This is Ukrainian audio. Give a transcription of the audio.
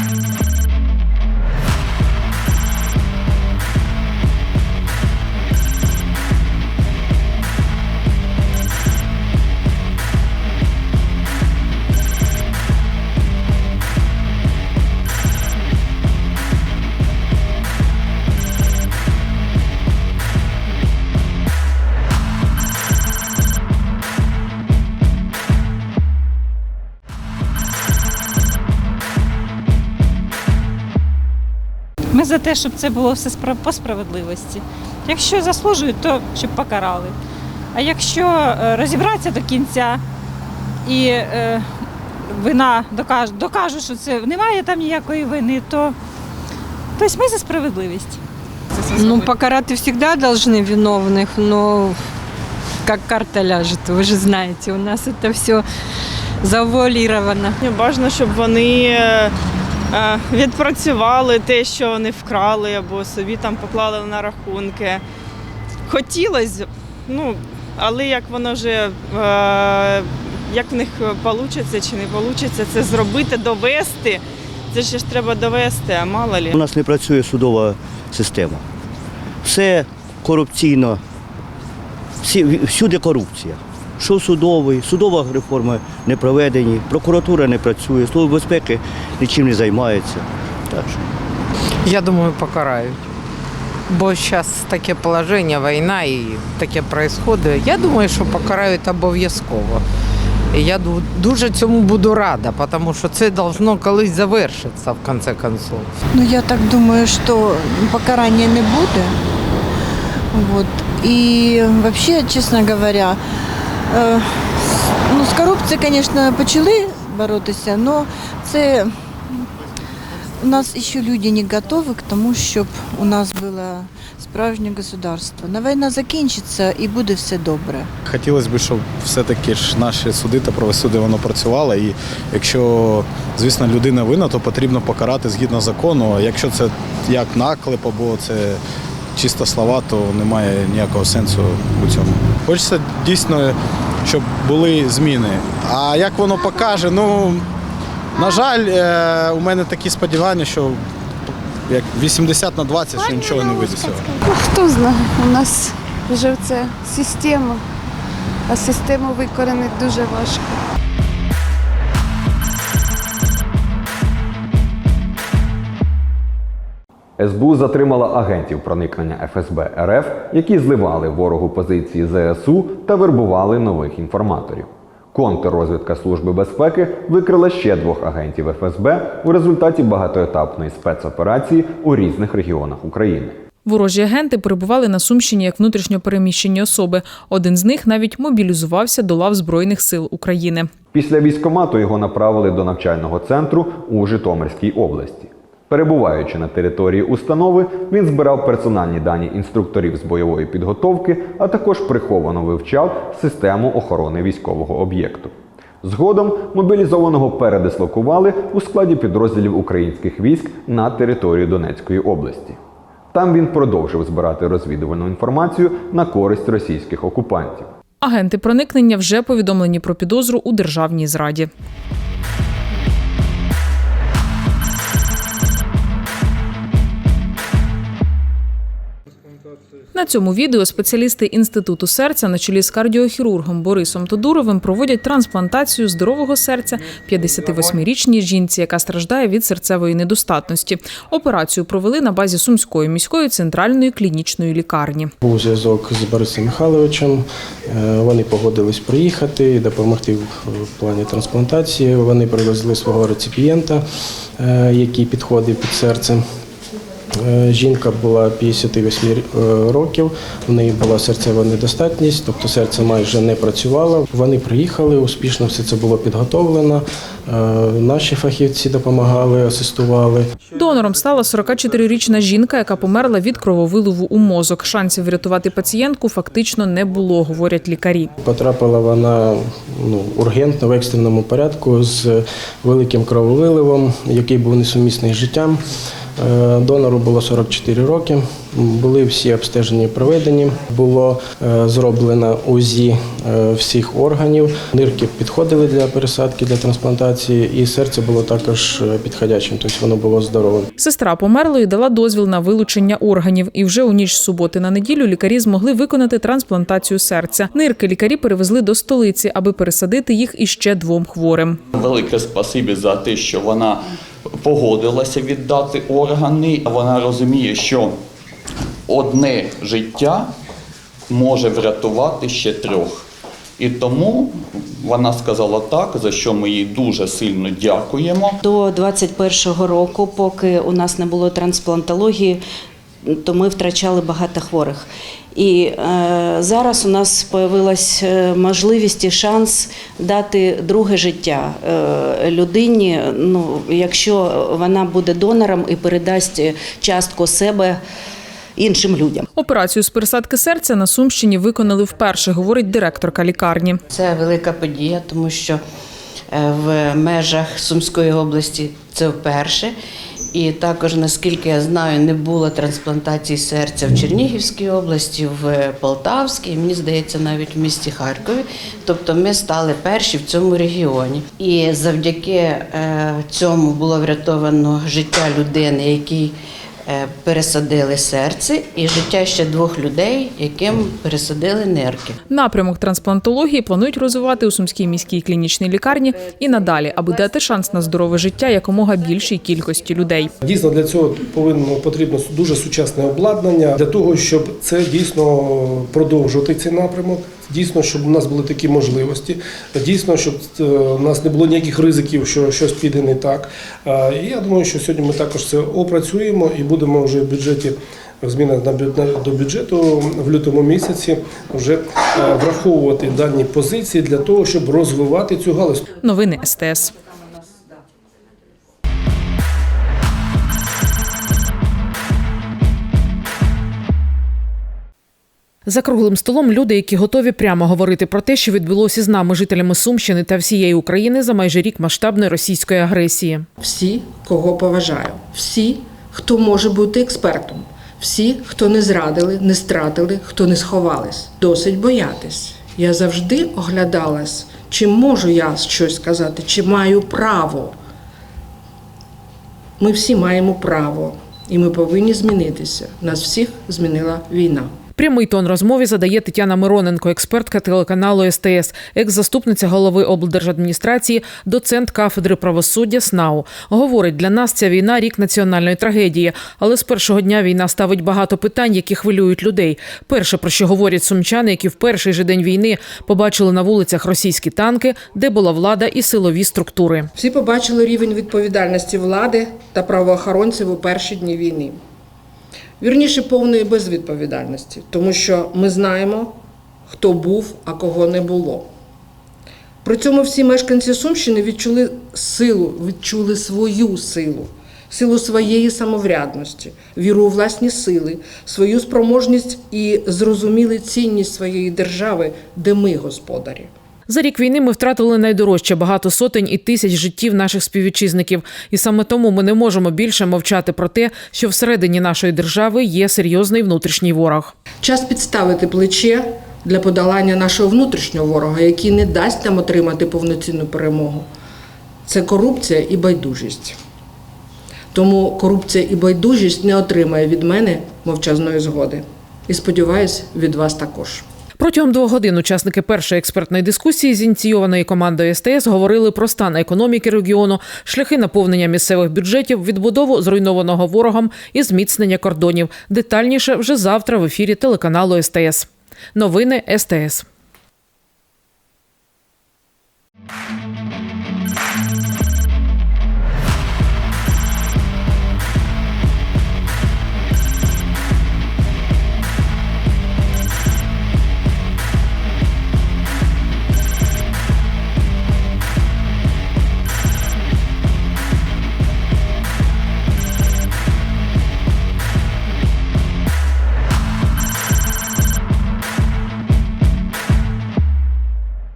Ми за те, щоб це було все спра- по справедливості. Якщо заслужують, то щоб покарали. А якщо е, розібратися до кінця і е, вина докажуть, докажуть, що це немає там ніякої вини, то тобто ми за справедливість. Ну, покарать всегда должны виновных, но как карта ляжет, вы же знаете, у нас это все завуалировано. Бажано, щоб вони е, е, відпрацювали те, що вони вкрали, або собі там поклали на рахунки. Хотілося, ну, але як воно вже, е, як в них вийде чи не вийде, це зробити, довести. Це ще ж треба довести, а мало лі. У нас не працює судова система. Все корупційно, всюди корупція. Що судовий, судова реформа не проведені, прокуратура не працює, служба безпеки нічим не займається. Так що. Я думаю, покарають. Бо зараз таке положення, війна і таке відбувається. Я думаю, що покарають обов'язково. І я дуже цьому буду рада, тому що це должно колись завершитися в кінці концов. Ну, я так думаю, что покарания не будет. Вот. И вообще, честно говоря, ну, з корупцією, конечно, почали боротися, но це у нас ще люди не готові к тому, щоб у нас було справжнє государство. На війна закінчиться і буде все добре. Хотілося б, щоб все-таки ж наші суди та правосуддя воно працювало. І якщо, звісно, людина винна, то потрібно покарати згідно закону. Якщо це як наклеп або це чисто слова, то немає ніякого сенсу у цьому. Хочеться дійсно, щоб були зміни. А як воно покаже, ну на жаль, е, у мене такі сподівання, що як 80 на 20, що нічого не вийде. Ну, хто знає, у нас вже це система, а систему викоренити дуже важко. СБУ затримала агентів проникнення ФСБ РФ, які зливали ворогу позиції ЗСУ та вербували нових інформаторів. Контррозвідка Служби безпеки викрила ще двох агентів ФСБ у результаті багатоетапної спецоперації у різних регіонах України. Ворожі агенти перебували на Сумщині як внутрішньо переміщені особи. Один з них навіть мобілізувався до лав Збройних сил України. Після військомату його направили до навчального центру у Житомирській області. Перебуваючи на території установи, він збирав персональні дані інструкторів з бойової підготовки, а також приховано вивчав систему охорони військового об'єкту. Згодом мобілізованого передислокували у складі підрозділів українських військ на територію Донецької області. Там він продовжив збирати розвідувальну інформацію на користь російських окупантів. Агенти проникнення вже повідомлені про підозру у державній зраді. На цьому відео спеціалісти інституту серця на чолі з кардіохірургом Борисом Тодуровим проводять трансплантацію здорового серця 58-річній жінці, яка страждає від серцевої недостатності. Операцію провели на базі Сумської міської центральної клінічної лікарні. Був зв'язок з Борисом Михайловичем. Е, Вони погодились приїхати і допомогти в плані трансплантації. Вони привезли свого реципієнта, е, який підходив під серце. Е, Жінка була 58 років, в неї була серцева недостатність, тобто серце майже не працювало. Вони приїхали, успішно все це було підготовлено. Е, Наші фахівці допомагали, асистували. Донором стала 44-річна жінка, яка померла від крововиливу у мозок. Шансів врятувати пацієнтку фактично не було, говорять лікарі. Потрапила вона ну, ургентно в екстреному порядку з великим крововиливом, який був несумісний з життям. Е, Донору було 44 роки. Були всі обстеження проведені. Було е, зроблено УЗІ е, всіх органів. Нирки підходили для пересадки для трансплантації, і серце було також підходячим, тобто воно було здоровим. Сестра померлої дала дозвіл на вилучення органів, і вже у ніч з суботи на неділю лікарі змогли виконати трансплантацію серця. Нирки лікарі перевезли до столиці, аби пересадити їх іще двом хворим. Велике спасибі за те, що вона погодилася віддати органи. Вона розуміє, що одне життя може врятувати ще трьох. І тому вона сказала так, за що ми їй дуже сильно дякуємо. До 21-го року, поки у нас не було трансплантології, то ми втрачали багато хворих. І е, зараз у нас з'явилась можливість і шанс дати друге життя е, людині, ну, якщо вона буде донором і передасть частку себе іншим людям. Операцію з пересадки серця на Сумщині виконали вперше, говорить директорка лікарні. Це велика подія, тому що е, в межах Сумської області це вперше. І також, наскільки я знаю, не було трансплантації серця в Чернігівській області, в Полтавській, мені здається, навіть в місті Харкові. Тобто ми стали перші в цьому регіоні. І завдяки е, цьому було врятовано життя людини, якій е, пересадили серце, і життя ще двох людей, яким пересадили нирки. Напрямок трансплантології планують розвивати у Сумській міській клінічній лікарні і надалі, аби дати шанс на здорове життя якомога більшій кількості людей. Дійсно, для цього повинно потрібно дуже сучасне обладнання для того, щоб це дійсно продовжувати цей напрямок. Дійсно, щоб у нас були такі можливості. Дійсно, щоб е, у нас не було ніяких ризиків, що щось піде не так. Е, І я думаю, що сьогодні ми також це опрацюємо і будемо вже в бюджеті. В змінах на бю- на- до бюджету в лютому місяці вже е, враховувати дані позиції для того, щоб розвивати цю галузь. Новини СТС. За круглим столом люди, які готові прямо говорити про те, що відбулося з нами, жителями Сумщини та всієї України за майже рік масштабної російської агресії. всі, кого поважаю, всі, хто може бути експертом, всі, хто не зрадили, не стратили, хто не сховались. Досить боятись. Я завжди оглядалась, чи можу я щось сказати, чи маю право. Ми всі маємо право, і ми повинні змінитися. Нас всіх змінила війна. Прямий тон розмові задає Тетяна Мироненко, експертка телеканалу СТС, екс-заступниця голови облдержадміністрації, доцент кафедри правосуддя СНАУ. Говорить, для нас ця війна рік національної трагедії, але з першого дня війна ставить багато питань, які хвилюють людей. Перше, про що говорять сумчани, які в перший же день війни побачили на вулицях російські танки, де була влада і силові структури. Всі побачили рівень відповідальності влади та правоохоронців у перші дні війни. Вірніше, повної безвідповідальності, тому що ми знаємо, хто був, а кого не було. При цьому всі мешканці Сумщини відчули силу, відчули свою силу, силу своєї самоврядності, віру у власні сили, свою спроможність і зрозуміли цінність своєї держави, де ми господарі. За рік війни ми втратили найдорожче багато сотень і тисяч життів наших співвітчизників. І саме тому ми не можемо більше мовчати про те, що всередині нашої держави є серйозний внутрішній ворог. Час підставити плече для подолання нашого внутрішнього ворога, який не дасть нам отримати повноцінну перемогу. Це корупція і байдужість. Тому корупція і байдужість не отримає від мене мовчазної згоди. І сподіваюсь, від вас також. Протягом двох годин учасники першої експертної дискусії, з ініційованої командою СТС, говорили про стан економіки регіону, шляхи наповнення місцевих бюджетів, відбудову зруйнованого ворогом і зміцнення кордонів. Детальніше вже завтра в ефірі телеканалу СТС. Новини СТС.